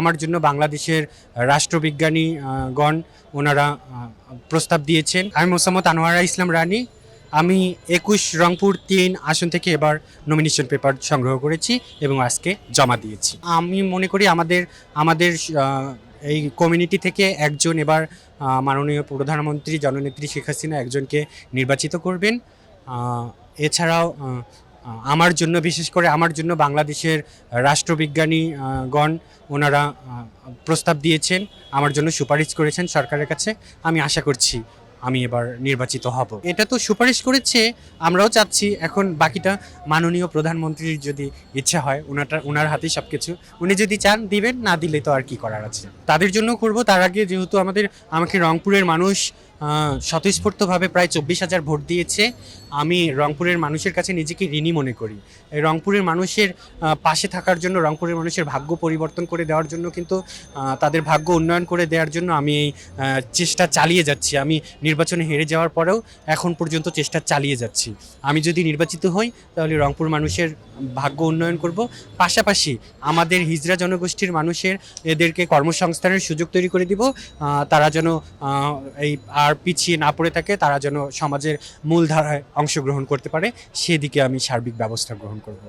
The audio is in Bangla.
আমার জন্য বাংলাদেশের রাষ্ট্রবিজ্ঞানী গণ ওনারা প্রস্তাব দিয়েছেন। আমি মোসাম্মদ আনোয়ারা ইসলাম রানী। আমি একুশ রংপুর তিন আসন থেকে এবার নমিনেশন পেপার সংগ্রহ করেছি এবং আজকে জমা দিয়েছি। আমি মনে করি আমাদের আমাদের এই কমিউনিটি থেকে একজন এবার মাননীয় প্রধানমন্ত্রী জননেত্রী শেখ হাসিনা একজনকে নির্বাচিত করবেন। এছাড়াও আমার জন্য, বিশেষ করে আমার জন্য বাংলাদেশের রাষ্ট্রবিজ্ঞানী গণ ওনারা প্রস্তাব দিয়েছেন, আমার জন্য সুপারিশ করেছেন সরকারের কাছে। আমি আশা করছি আমি এবার নির্বাচিত হব। এটা তো সুপারিশ করেছে, আমরাও চাচ্ছি, এখন বাকিটা মাননীয় প্রধানমন্ত্রীর যদি ইচ্ছা হয়, ওনাটা, ওনার হাতেই সব কিছু উনি যদি চান, দিবেন, না দিলে তো আর কি করার আছে? তাদের জন্য করব, তার আগে যেহেতু আমাদের, আমাকে রংপুরের মানুষ স্বতঃস্ফূর্তভাবে প্রায় চব্বিশ হাজার ভোট দিয়েছে। আমি রংপুরের মানুষের কাছে নিজেকে ঋণী মনে করি। রংপুরের মানুষের পাশে থাকার জন্য, রংপুরের মানুষের ভাগ্য পরিবর্তন করে দেওয়ার জন্য কিন্তু তাদের ভাগ্য উন্নয়ন করে দেওয়ার জন্য আমি এই চেষ্টা চালিয়ে যাচ্ছি। আমি নির্বাচনে হেরে যাওয়ার পরেও এখন পর্যন্ত চেষ্টা চালিয়ে যাচ্ছি। আমি যদি নির্বাচিত হই, তাহলে রংপুর মানুষের ভাগ্য উন্নয়ন করব। পাশাপাশি আমাদের হিজড়া জনগোষ্ঠীর মানুষের, এদেরকে কর্মসংস্থানের সুযোগ তৈরি করে দিব। তারা যেন এই আর পিছিয়ে না পড়ে থাকে, তারা যেন সমাজের মূলধারায় অংশগ্রহণ করতে পারে, সেদিকে আমি সার্বিক ব্যবস্থা গ্রহণ করব।